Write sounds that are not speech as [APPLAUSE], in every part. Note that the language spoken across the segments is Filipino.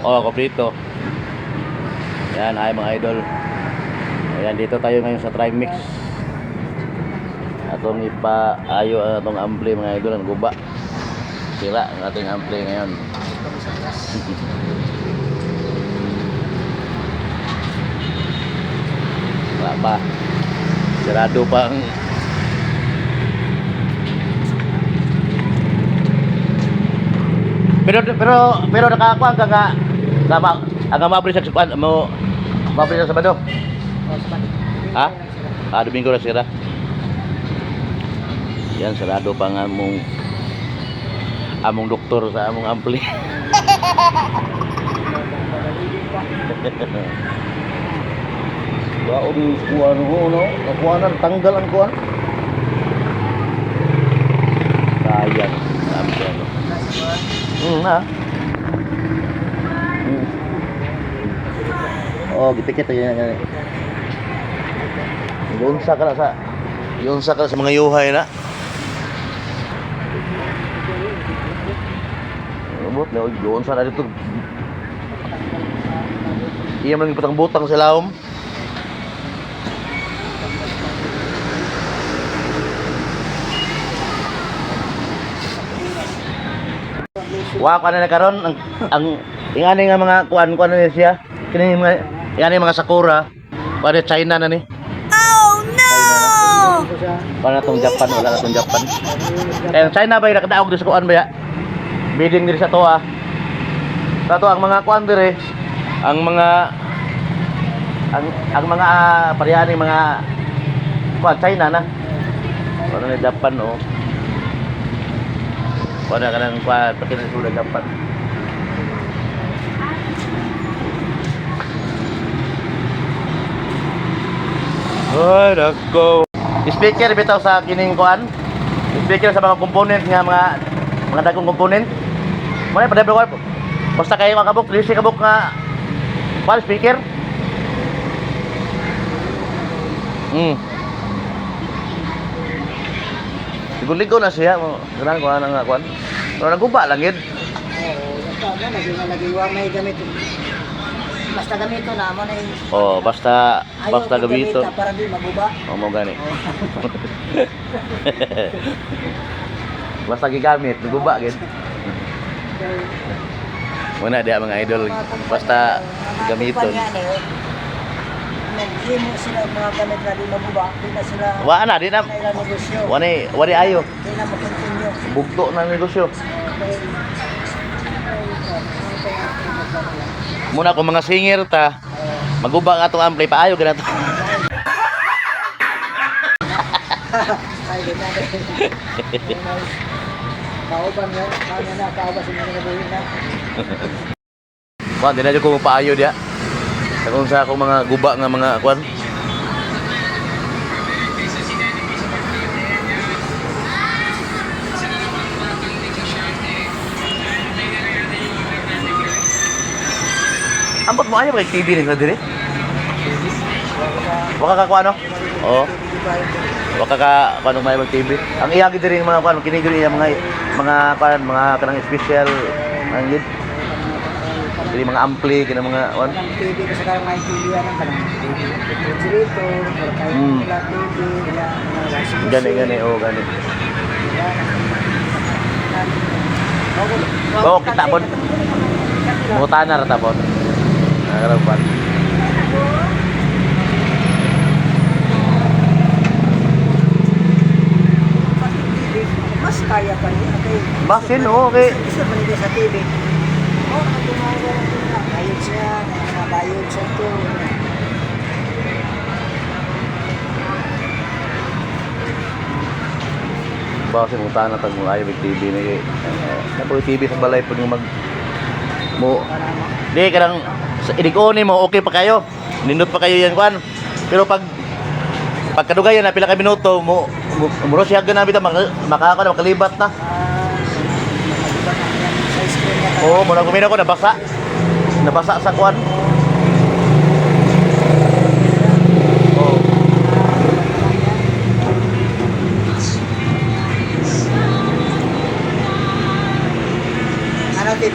Oh, kompleto. Yan, ay mga idol. Ayan, dito tayo ngayon sa Trimix. Atong ipaayo ang atong ampli mga idol, ang guba. Sira ang ating ampli ngayon. [LAUGHS] Wala pa. Sarado pa ang Pero pero pero nakakuha ka nga tama ang mabri sa kuan mo mabri sa Sabado. Ha? Ah, Domingo na sira. Yan sarado pa nga among among doktor sa among ampli. [LAUGHS] Baon kuan ho no, kuanan tanggal ang kuan. Sayang, sabi ano. Hmm, ha? Oh, gipikit aja yan. Yun sa ka na sa yun sa ka sa mga yuhay na. Abot na yun sa na dito. Iya man butang-butang sa lawom. Wa ka na nagkaroon ang ang ingani nga mga kuan kuan na siya. Kini mga ingani mga sakura. Para China na ni. Oh no. Para tong Japan wala na tong Japan. Ang China ba yung nakadaog sa kuan ba ya? Bidding diri sa to ah. Sa to ang mga kuan dire ang mga ang ang mga uh, parehani mga kuan China na. Para na Japan oh. Wala ka ng kuan pati na Japan. Ay, nako. Speaker bitaw sa kining kuan. Speaker sa mga component nga mga mga dagkong component. Mo pa debro ko. Basta kayo mga kabuk, lisi kabuk nga kuan speaker. Hmm. Ligo-ligo na siya. Ganun ko na nga kuan. Pero naguba lang yun. Oo, basta na lagi na lagi wa may gamit. Basta gamito na mo na yung Oh, basta ayaw basta gamito. gamita para di maguba. Oh, mo gani. [LAUGHS] basta gigamit, naguba gid. Muna dia mga idol. Basta gamiton. Naghimo sila mga gamit na di maguba, di na sila Wa na, di na. Wani, wani ayo. Di na makontinue. Bugto na negosyo. Muna kung mga singer ta, maguba nga atong ampli paayo ganato. Ay, di na. Kauban nga, kanya na, kauban sa mga nabuhin na. Kuan, di na jud ko paayo dia. Sa kung sa akong mga guba nga mga kuan. Ambot mo ayo kay TV ni dire. Waka ka kuano? Oo. Waka ka kuano may mag TV. Ang iyagi diri mga kuano kini diri mga mga kuan mga kanang special ang yun. Diri mga ampli kina mga kuan. TV kasi karang may TV yan ang kanang TV. Hmm. nila TV. Gani gani oh gani. Oo, kita po. Mutana ra tapon. Nagarapan. Mas kaya pa niya. Basin oh, okay. Isa pa nila sa TV. Oh, ang tumawag na. Siya. Mga bayad siya to. Basin mutana tag mo ayo TV ni kay. Napo TV sa balay pud mag mo Di kanang sa idig-oni mo okay pa kayo. Nindot pa kayo yan kwan. Pero pag pagkadugayan na pila ka minuto mo muro siya ganang bitaw maka makaka na makalibat na. Oo, muna kumina ko nabasa. Nabasa sa kwan.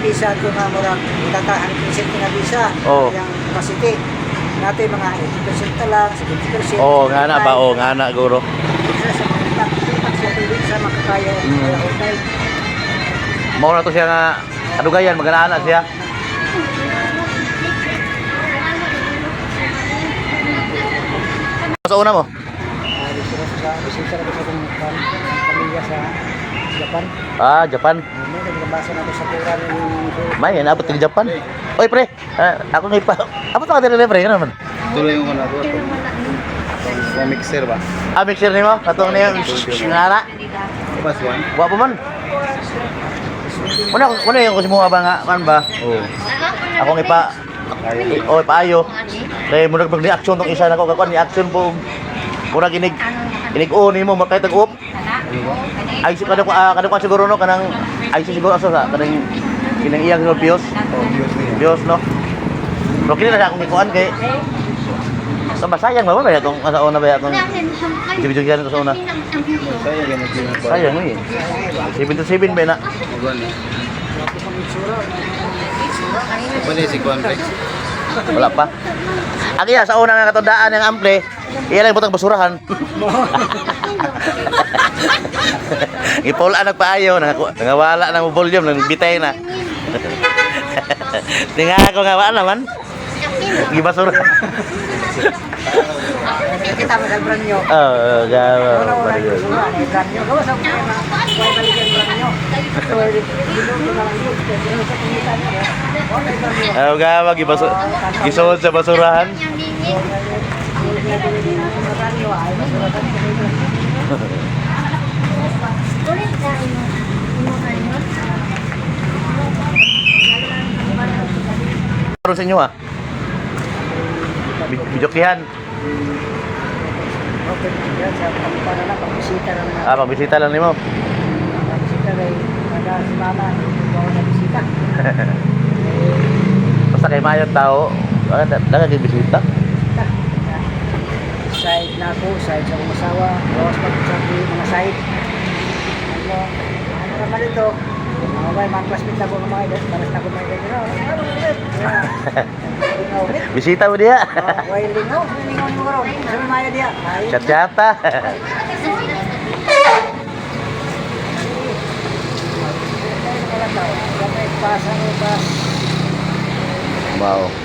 Bisa ko nga murag itatahan percent nga bisa. Oo. Yang capacity. Natin mga 80% na lang, 70%. Oo, nga na ba? Oo, nga na, guro. Sa mga makakayo. Mm. Mao na to siya nga, adugayan, magana siya. Sa una mo? Ah, sa pamilya sa Japan. Ah, Japan. Ano, nagbabasa na ko sa pura ng May, nabot ka Japan. Oy, pre, ah, ako nga ipa. Abot ka dili pre, ano naman? Tuloy yung wala ko. Sa mixer ba? Ah, mixer nimo, katong niya, ngana. Pas one? Wa pa man. Una, una yung kusimuha ba nga, kan ba? Oo. Ako nga ipa, oh, paayo. Kaya muna pag ni-action tong isa na ko, kakuan ni-action po. Muna ginig, ginig o nimo, makay tag-up. Ay, si kada ko, ah, kada ko siguro no, kanang, ay si siguro aso sa, kanang, kinang iyang Diyos niya. Diyos, no? Pero kini na akong ikuan kay sa masayang ba ba itong sa una ba itong dibidyogan sa una? Sayang eh. 7 to 7 ba na? Ugan eh. Si Rex. Wala pa. Ang iya sa una nga katundaan ng ample, iya lang butang basurahan. [LAUGHS] [LAUGHS] Ipulaan nagpaayo, nang nangawala ng volume, nang bitay na. [LAUGHS] Tinga ako nga wala naman. Gibasura. Kita mo sa brand nyo. [LAUGHS] Oh, gawa. Brand nyo. Gawa sa brand nyo. Gawa gibaso. Gisuod sa basurahan. Karon sa inyo ah. Bi- Bidyokihan. Okay, na, pagbisita na. Ah, pagbisita lang nimo. Pagbisita rin, kada si mama, [LAUGHS] bawa na bisita. Basta kay mayang tao, ah, da- daga kay bisita. Na ako, side sa akong asawa, bawas pa sa mga side. Ano, ano naman ito? Mga may mga classmate na ko ng mga edad, paras na ko mga edad. Ano, ano, ano, ano, ano, Bisita mo diha. Why lingaw? Lingaw ni Moro. Sa may maya dia. No pas. Wow.